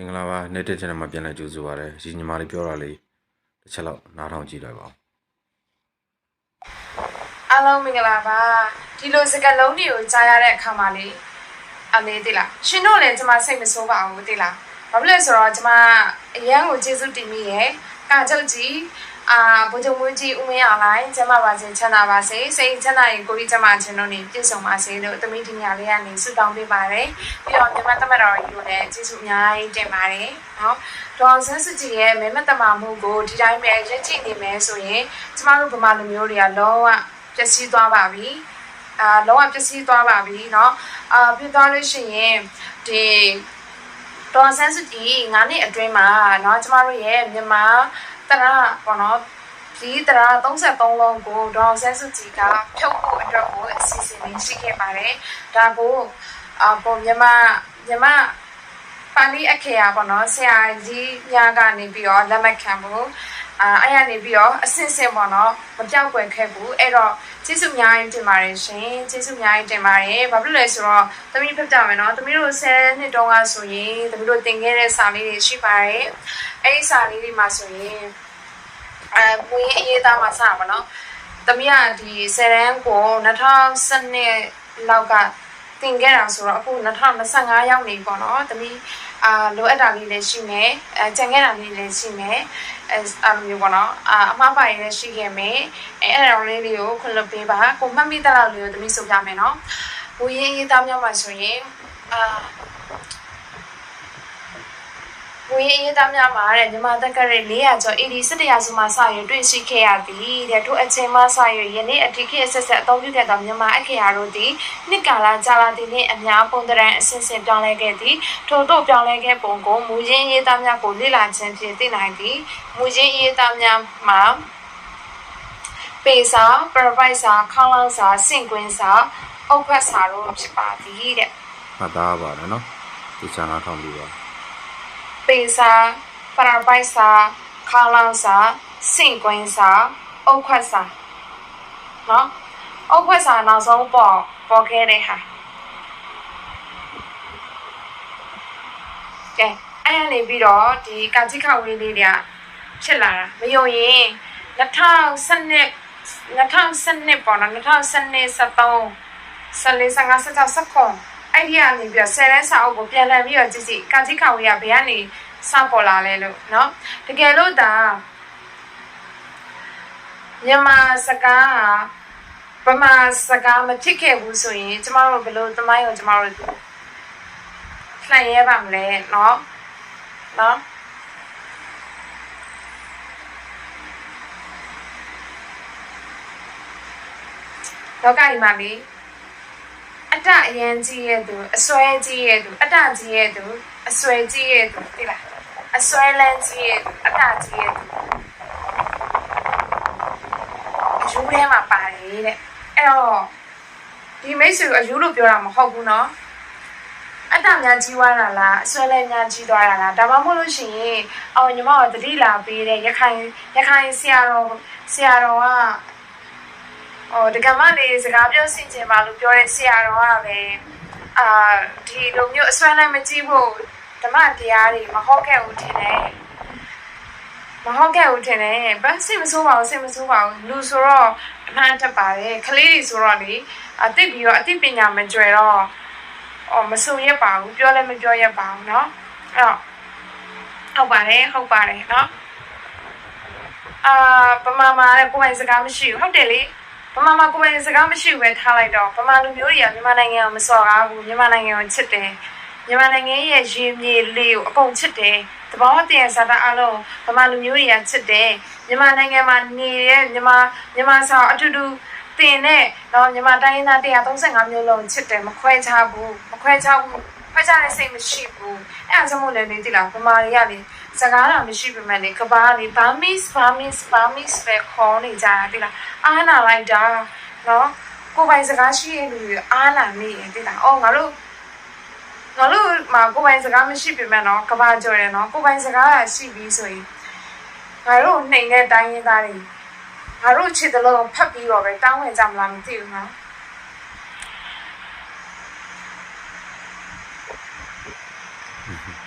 မင်္ဂလာပါနေ့တစ် channel မှာပြန်လည်ကြိုဆိုပါရစေဒီညီမလေးပြောတာလေးတစ်ချက်လောက်နားထောင်ကြည့်လိုက်ပါဦးအားလုံးမင်္ဂလာပါဒီလိုစကားလုံးတွေကိုကြားရတဲ့အခါမှာလေအမေသိလားရှင်တို့လည်းကျွန်မစိတ်မဆိုးပါဘူးသိလားဘာဖြစ်လဲဆိုတော့ကျွန်မအရန်ကိုကျေးဇူးတင်မိရယ်ကာချုပ်ကြီး အာဘုံချုံမွေးကြီးဦးမင်းအောင်လိုင်းကျမပါစေချမ်းသာပါစေစိတ်ချမ်းသာရင်ကိုကြီးကျမချင်းတို့နေပြည့်စုံပါစေလို့သမီးဒီညလေးကနေဆုတောင်းပေးပါတယ်ပြီးတော့မြမသမတ်တော်ကြီးကိုလည်းကျေးဇူးအများကြီးတင်ပါတယ်နော်ဒေါအောင်ဆန်းစုကြည်ရဲ့မဲမတမာမှုကိုဒီတိုင်းပဲရက်ကြည့်နေမယ်ဆိုရင်ကျမတို့ဗမာလူမျိုးတွေကလုံးဝပျက်စီးသွားပါပြီအာလုံးဝပျက်စီးသွားပါပြီเนาะအာပြသွားလို့ရှိရင်ဒီဒေါ်ဆန်းစုကြည်9နှစ်အတွင်းမှာเนาะကျမတို့ရဲ့မြန်မာ တရာပေါ့နော်ဒီတရာ33လုံးကိုဒေါ်ဆဲစုကြည်ကဖြုတ်ဖို့အတွက်ကိုအစီအစဉ်ရှိခဲ့ပါတယ်ဒါကိုအာပေါ့မြန်မာမြန်မာ ပါဠိအခရာပေါ့နော်ဆရာကြီးညာကနေပြီးတော့လက်မှတ်ခံဖို့အာအဲ့ရနေပြီးတော့အဆင့်ဆင့်ပေါ့နော်မပြောက်ကွယ်ခဲ့ဘူးအဲ့တော့ကျေးဇူးအများကြီးတင်ပါတယ်ရှင်ကျေးဇူးအများကြီးတင်ပါတယ်ဘာဖြစ်လဲဆိုတော့သမီးဖတ်ကြမယ်နော်သမီးတို့10နှစ်တုန်းကဆိုရင်သမီးတို့သင်ခဲ့တဲ့စာလေးတွေရှိပါတယ်အဲ့ဒီစာလေးတွေမှာဆိုရင်အဲမွေးအရေးသားမှာစတာပေါ့နော်သမီးကဒီ10ရန်ကို2012လောက်က သင်ခဲ့တာဆိုတော့အခု2025ရောက်နေပေါ့နော်သမီးအာလိုအပ်တာလေးလည်းရှိမယ်အဲကြံခဲ့တာလေးလည်းရှိမယ်အဲအဲ့လိုမျိုးပေါ့နော်အာအမှားပါရလည်းရှိခဲ့မယ်အဲအဲ့ဒါလေးတွေကိုခွင့်လွှတ်ပေးပါကိုမှတ်မိတဲ့လောက်လေးကိုသမီးဆိုပြမယ်နော်ဘူရင်းရေးသားများမှာဆိုရင်အာဘူရ င်းရေးသားများမှာတဲ့မြန်မာတက္ကရာ400ကျော် AD 17ရာစုမှာစရွတွေ့ရှိခဲ့ရသည်တဲ့ထို့အချိန်မှစရွယနေ့အထိခေတ်ဆက်ဆက်အသုံးပြုခဲ့သောမြန်မာအခရာတို့သည်နှစ်ကာလကြာလာသည့်နှင့်အများပုံသဏ္ဍာန်အဆင့်ဆင့်ပြောင်းလဲခဲ့သည်ထို့သို့ပြောင်းလဲခဲ့ပုံကိုမူရင်းရေးသားများကိုလေ့လာခြင်းဖြင့်သိနိုင်သည်မူရင်းရေးသားများမှာပေစာပရပိုက်စာခေါင်းလောင်းစာစင့်ကွင်းစာအုတ်ဖက်စာတို့ဖြစ်ပါသည်တဲ့မှတ်သားပါတယ်နော်ဒီချာနားထောင်ပြီးပါ ပေစာပရပိုက်စာခေါင်းလောင်းစာစင့်ကွင်းစာအုတ်ခွက်စာနော်အုတ်ခွက်စာနောက်ဆုံးပေါ်ပေါ်ခဲ့တဲ့ဟာကဲအဲ့ရနေပြီးတော့ဒီကာကြီးခဝေးလေးတွေကဖြစ်လာတာမယုံရင်2012 2012ပေါ့နော်2012 73 14 15 16 19 အဲ့ဒီကနေပြီးတော့ဆယ်တန်းစာအုပ်ကိုပြန်လှန်ပြီးတော့ကြည့်ကြည့်ကာကြီးခဝေးကဘယ်ကနေစပေါ်လာလဲလို့เนาะတကယ်လို့ဒါမြန်မာစကားဟာဗမာစကားမဖြစ်ခဲ့ဘူးဆိုရင်ကျမတို့ဘယ်လိုသမိုင်းကိုကျမတို့လှန်ရဲပါမလဲเนาะเนาะလောကကြီးမှာလေ အတအရန်ကြီးရဲ့သူအစွဲကြီးရဲ့သူအတကြီးရဲ့သူအစွဲကြီးရဲ့သူသိလားအစွဲလန်းကြီးရဲ့အတကြီးရဲ့သူအယူထဲမှာပါလေတဲ့အဲ့တော့ဒီမိတ်ဆွေအယူလို့ပြောတာမဟုတ်ဘူးနော်အတများကြီးွားတာလားအစွဲလဲများကြီးသွားတာလားဒါမှမဟုတ်လို့ရှိရင်အော်ညီမကတတိလာပေးတဲ့ရခိုင်ရခိုင်ဆရာတော်ဆရာတော်က ဟိုဒကမလေးစကားပြောစီချင်ပါလို့ပြောတဲ့ဆရာတော်ကပဲအာဒီလိုမျိုးအစွမ်းလည်းမကြည့်ဖို့ဓမ္မတရားတွေမဟုတ်ခဲ့ဘူးထင်တယ်မဟုတ်ခဲ့ဘူးထင်တယ်ဘာစိတ်မဆိုးပါဘူးစိတ်မဆိုးပါဘူးလူဆိုတော့အမှန်တက်ပါတယ်ကလေးတွေဆိုတော့လေအသိပြီးတော့အသိပညာမကျွယ်တော့အော်မဆိုရက်ပါဘူးပြောလည်းမပြောရက်ပါဘူးเนาะအဲ့တော့ဟုတ်ပါတယ်ဟုတ်ပါတယ်เนาะအာပမာမာလည်းကိုယ်ပိုင်စကားမရှိဘူးဟုတ်တယ်လေ ဗမာမှာကိုယ်ပိုင်စကားမရှိဘူးပဲထားလိုက်တော့ဗမာလူမျိုးတွေကမြန်မာနိုင်ငံကိုမစော်ကားဘူးမြန်မာနိုင်ငံကိုချစ်တယ်မြန်မာနိုင်ငံရဲ့ရင်းမြေလေးကိုအကုန်ချစ်တယ်တဘောတရားစာသားအလုံးဗမာလူမျိုးတွေကချစ်တယ်မြန်မာနိုင်ငံမှာနေတဲ့မြန်မာမြန်မာဆောင်အတူတူတင်တဲ့တော့မြန်မာတိုင်းရင်းသား135မျိုးလုံးချစ်တယ်မခွဲခြားဘူးမခွဲခြားဘူး ခွဲခြားတဲ့စိတ်မရှိဘူးအဲ့ဒါကြောင့်မို့လဲနေတိလားဗမာတွေကလေစကားတော်မရှိပေမဲ့လေကဘာလေဘာမစ်ဘာမစ်ဘာမစ်ပဲခေါ်နေကြတာတိလားအားနာလိုက်တာနော်ကိုယ်ပိုင်စကားရှိရဲ့လူတွေအားနာမိရင်တိလားအော်ငါတို့ငါတို့မှာကိုယ်ပိုင်စကားမရှိပေမဲ့နော်ကဘာကြော်တယ်နော်ကိုယ်ပိုင်စကားကရှိပြီးဆိုရင်ငါတို့နှိမ်တဲ့တိုင်းရင်းသားတွေငါတို့ချစ်တယ်လို့ဖတ်ပြီးတော့ပဲတောင်းဝင်ကြမလားမသိဘူးနော်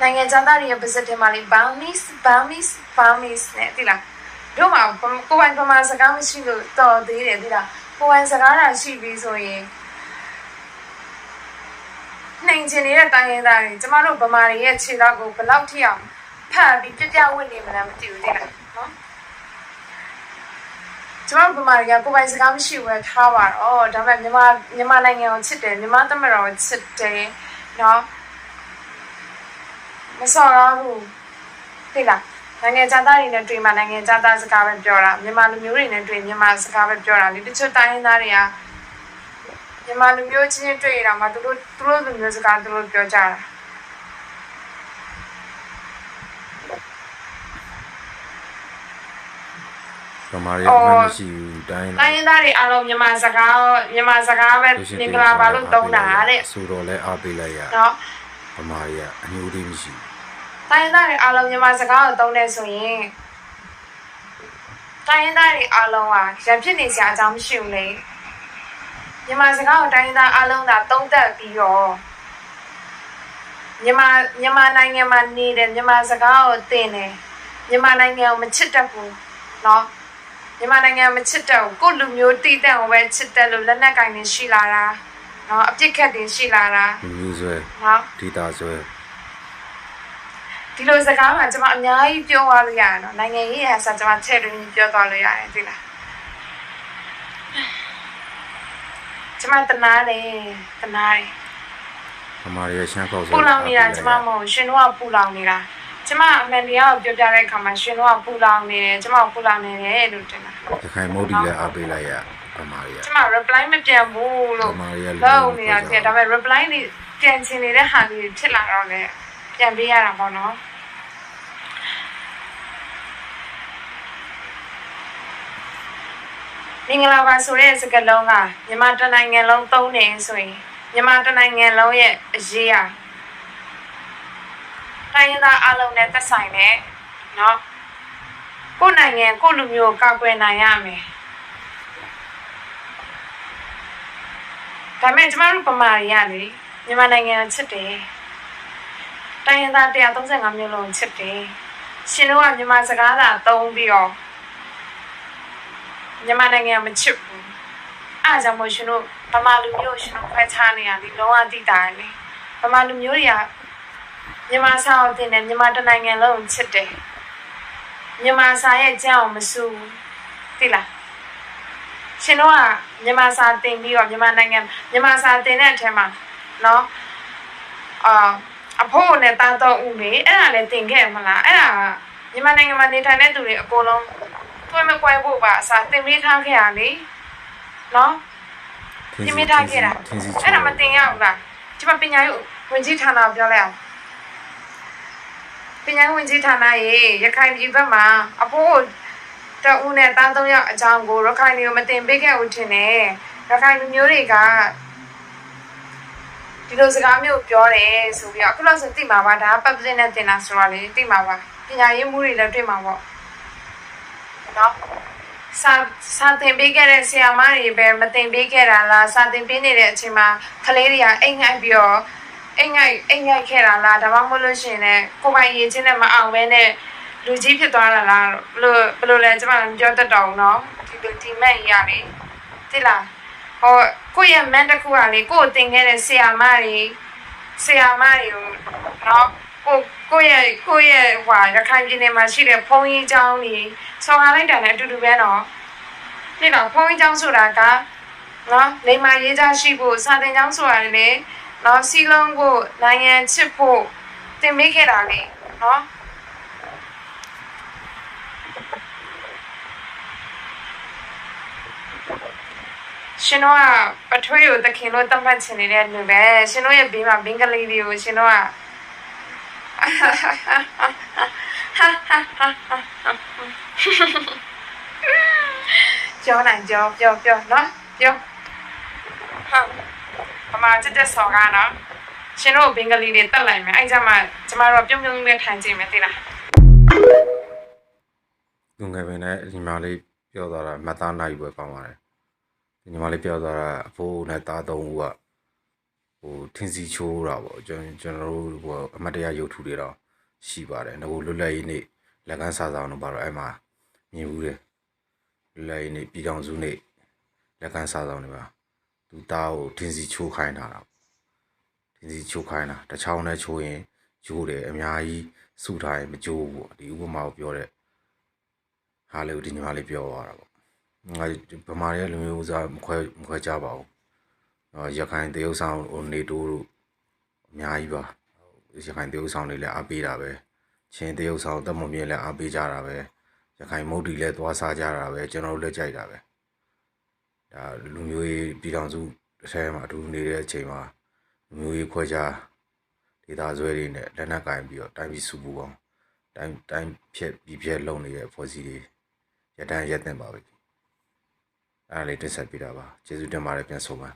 နိုင်ငံခြားသားတွေရဲ့ပါစက်ထဲမှာလေ Burmese Burmese Burmese နဲ့တိလားတို့မှာကိုယ်ပိုင်ပမာစကားမရှိလို့တော်သေးတယ်တိလားကိုယ်ပိုင်စကားတာရှိပြီဆိုရင်နှိမ်ချင်နေတဲ့တိုင်းရင်းသားတွေကျမတို့ဗမာတွေရဲ့ခြေထောက်ကိုဘယ်လောက်ထိအောင်ဖတ်ပြီးပြပြဝတ်နေမလဲမသိဘူးတိလားနော်ကျမတို့ဗမာတွေကကိုယ်ပိုင်စကားမရှိဘူးပဲထားပါတော့ဒါပေမဲ့မြန်မာမြန်မာနိုင်ငံကိုချစ်တယ်မြန်မာသမတော်ကိုချစ်တယ်နော် မစော်ရဘူးသိလားနိုင်ငံခြားသားတွေနဲ့တွေ့မှနိုင်ငံခြားသားစကားပဲပြောတာမြန်မာလူမျိုးတွေနဲ့တွေ့မြန်မာစကားပဲပြောတာလေတချို့တိုင်းရင်းသားတွေကမြန်မာလူမျိုးချင်းချင်းတွေ့ရတာမှသူတို့သူတို့လူမျိုးစကားသူတို့ပြောကြတာဗမာတွေအမှန်မရှိဘူးတိုင်းတိုင်းရင်းသားတွေအားလုံးမြန်မာစကားမြန်မာစကားပဲမင်္ဂလာပါလို့တုံးတာတဲ့ဆိုတော့လဲအားပေးလိုက်ရနော်ဗမာတွေကအညိုသေးမရှိ တိုင်းရင်းသားတွေအားလုံးမြန်မာစကားကိုတုံးနေဆိုရင်တိုင်းရင်းသားတွေအားလုံးဟာရံဖြစ်နေစရာအကြောင်းမရှိဘူးလေမြန်မာစကားကိုတိုင်းရင်းသားအားလုံးသာတုံးသက်ပြီးတော့မြန်မာမြန်မာနိုင်ငံမှာနေတဲ့မြန်မာစကားကိုသင်တယ်မြန်မာနိုင်ငံကိုမချစ်တတ်ဘူးเนาะမြန်မာနိုင်ငံမချစ်တတ်ဘူးကိုယ့်လူမျိုးတည်တဲ့ကိုပဲချစ်တယ်လို့လက်နက်ကင်နေရှိလာတာเนาะအပြစ်ခတ်တွေရှိလာတာ ဘူးမျိုးဆွဲ เนาะ ဒေတာဆွဲ ဒီလိုစကားမှကျွန်မအများကြီးပြောသွားလို့ရတယ်နော်နိုင်ငံရေးရာဆိုကျွန်မချက်တွင်းပြောသွားလို့ရတယ်သိလားကျွန်မတနာတယ်တနာတယ်ဗမာတွေရဲ့ရှမ်းခေါက်ဆွဲပူလောင်နေတာကျွန်မမဟုတ်ရှင်တို့ကပူလောင်နေတာကျွန်မအမှန်တရားကိုပြောပြတဲ့အခါမှာရှင်တို့ကပူလောင်နေတယ်ကျွန်မပူလောင်နေတယ်လို့တင်တာရခိုင်မုတ်တီလည်းအားပေးလိုက်ရဗမာတွေကကျွန်မ reply မပြန်ဘူးလို့ဗမာတွေကလောက်နေတာဖြစ်ဒါပေမဲ့ reply တွေပြန်ချင်နေတဲ့ဟာတွေဖြစ်လာတော့လေပြန်ပေးရတာပေါ့နော် မင်္ဂလာပါဆိုတဲ့စကားလုံးကမြန်မာတနိုင်ငံလုံးသုံးနေဆိုရင်မြန်မာတနိုင်ငံလုံးရဲ့အရေးอ่ะတိုင်းရင်းသားအလုံးနဲ့သက်ဆိုင်တယ်เนาะကိုယ့်နိုင်ငံကိုယ့်လူမျိုးကိုကောက်ွယ်နိုင်ရမယ်ဒါပေမဲ့ကျမတို့ပမာရီရလေမြန်မာနိုင်ငံကိုချစ်တယ်တိုင်းရင်းသား135မျိုးလုံးကိုချစ်တယ်ရှင်တို့ကမြန်မာစကားသာသုံးပြီးတော့ မြန်မာနိုင်ငံကိုမချစ်ဘူးအားကြောင့်မို့ရှင်တို့ဗမာလူမျိုးကိုရှင်တို့ခွဲခြားနေရလေလုံးဝသိတာလေဗမာလူမျိုးတွေကမြန်မာစာကိုတင်တယ်မြန်မာတနိုင်ငံလုံးကိုချစ်တယ်မြန်မာစာရဲ့အကြောင်းကိုမစူဘူးသိလား ရှင်တို့ကမြန်မာစာတင်ပြီးတော့မြန်မာနိုင်ငံမြန်မာစာတင်တဲ့အထက်မှာเนาะအာအဖိုးနဲ့တာတော့ဦးလေအဲ့ဒါလည်းတင်ခဲ့မလားအဲ့ဒါမြန်မာနိုင်ငံမှာနေထိုင်တဲ့သူတွေအကုန်လုံး တွဲမကွဲဖို့ပါအစားတင်ပေးထားခဲ့ရလေနော်တင်ပေးထားခဲ့တာအဲ့ဒါမတင်ရဘူးလားကျမပညာရေးဝင်ကြီးဌာနကိုပြောလိုက်အောင်ပညာရေးဝင်ကြီးဌာနရေရခိုင်ပြည်ဘက်မှာအဖိုးတအူးနဲ့တန်းသုံးယောက်အကြောင်းကိုရခိုင်မျိုးမတင်ပေးခဲ့ဘူးထင်တယ်ရခိုင်လူမျိုးတွေကဒီလိုစကားမျိုးပြောတယ်ဆိုပြီးတော့ခုလောက်ဆိုသိမှာပါဒါ public နဲ့တင်တာဆိုတော့လေသိမှာပါပညာရေးမှုတွေလည်းတွေ့မှာပေါ့ နော်စာစာသင်ပေးခဲ့တဲ့ဆရာမတွေပဲမသင်ပေးခဲ့တာလားစာသင်ပေးနေတဲ့အချိန်မှာကလေးတွေကအိမ်ငိုက်ပြီးတော့အိမ်ငိုက်အိမ်ငိုက်ခဲ့တာလားဒါမှမဟုတ်လို့ရှင်လည်းကိုပိုင်ရည်ချင်းနဲ့မအောင်ပဲနဲ့လူကြီးဖြစ်သွားတာလားဘလို့ဘလို့လဲကျွန်မမပြောတတ်တော့ဘူးနော်ဒီလိုဒီမက်ရလေသိလားဟောကိုယ့်ရဲ့မန်တစ်ခုကလေကိုယ်သင်ခဲ့တဲ့ဆရာမတွေဆရာမတွေကိုနော် ကိုကိုရဲ့ကိုရဲ့ဟွာရခိုင်ပြည်နယ်မှာရှိတဲ့ဘုံကြီးကျောင်းကြီးဆောင်းလာလိုက်တာလည်းအတူတူပဲနော်နေ့တော့ဘုံကြီးကျောင်းဆိုတာကနော်နေမရေးကြရှိဖို့စာသင်ကျောင်းဆိုတာလည်းနော်စီလုံးဖို့နိုင်ငံချစ်ဖို့တင်မိခဲ့တာလေနော်ရှင်တို့ကပထွေးကိုသခင်တို့တတ်မှတ်ချင်နေတဲ့လူပဲရှင်တို့ရဲ့ဘေးမှာဘင်္ဂလီတွေကိုရှင်တို့က ကြောနိုင်ကြောပြောပြောနော်ပြောဟာပမာတက်တက်ဆော်ကားနော်ရှင်တို့ဘင်္ဂလီတွေတက်လိုက်မယ်အဲ့ကြမှာကျမတို့ပြုံးပြုံးလေးထိုင်ကြည့်မယ်သိလားငငယ်ပင်နဲ့ညီမလေးပြောသွားတာမသားနိုင်ပဲကောင်းပါတယ်ညီမလေးပြောသွားတာအဖိုးနဲ့သားသုံးဦးက ဟိုထင်းစီချိုးတာပေါ့ကျွန်ကျွန်တော်တို့ဟိုအမတ်တရားရုပ်ထုတွေတော့ရှိပါတယ်ငါကိုလွတ်လပ်ရေးနေ့လက်ကမ်းစာဆောင်တို့ပါတော့အဲ့မှာမြင်ဘူးတယ်လွတ်လပ်ရေးနေ့ပြည်တော်စုနေ့လက်ကမ်းစာဆောင်တွေပါသူသားကိုထင်းစီချိုးခိုင်းတာတော့ထင်းစီချိုးခိုင်းတာတစ်ချောင်းနဲ့ချိုးရင်ကျိုးတယ်အများကြီးစုထားရင်မကျိုးဘူးပေါ့ဒီဥပမာကိုပြောတဲ့ဟာလေးကိုဒီညီမလေးပြောသွားတာပေါ့ငါဗမာရဲ့လူမျိုးစားမခွဲမခွဲကြပါဘူး တော့ရခိုင်တရုတ်ဆောင်ဟိုနေတိုးတို့အများကြီးပါရခိုင်တရုတ်ဆောင်တွေလည်းအားပေးတာပဲချင်းတရုတ်ဆောင်တက်မမြင်လည်းအားပေးကြတာပဲရခိုင်မုတ်တီလည်းသွားစားကြတာပဲကျွန်တော်တို့လည်းကြိုက်တာပဲဒါလူမျိုးရေးပြည်တော်စုတစ်ထဲမှာအတူနေတဲ့အချိန်မှာလူမျိုးရေးခွဲခြားဒေသဆွဲတွေနဲ့လက်နက်ကင်ပြီးတော့တိုင်းပြည်စုပူအောင်တိုင်းတိုင်းဖြက်ပြီးဖြက်လုံနေတဲ့ဖွဲ့စည်းတွေရတန်းရက်တင်ပါပဲအဲ့ဒါလေးတင်ဆက်ပေးတာပါကျေးဇူးတင်ပါတယ်ပြန်ဆုံးပါ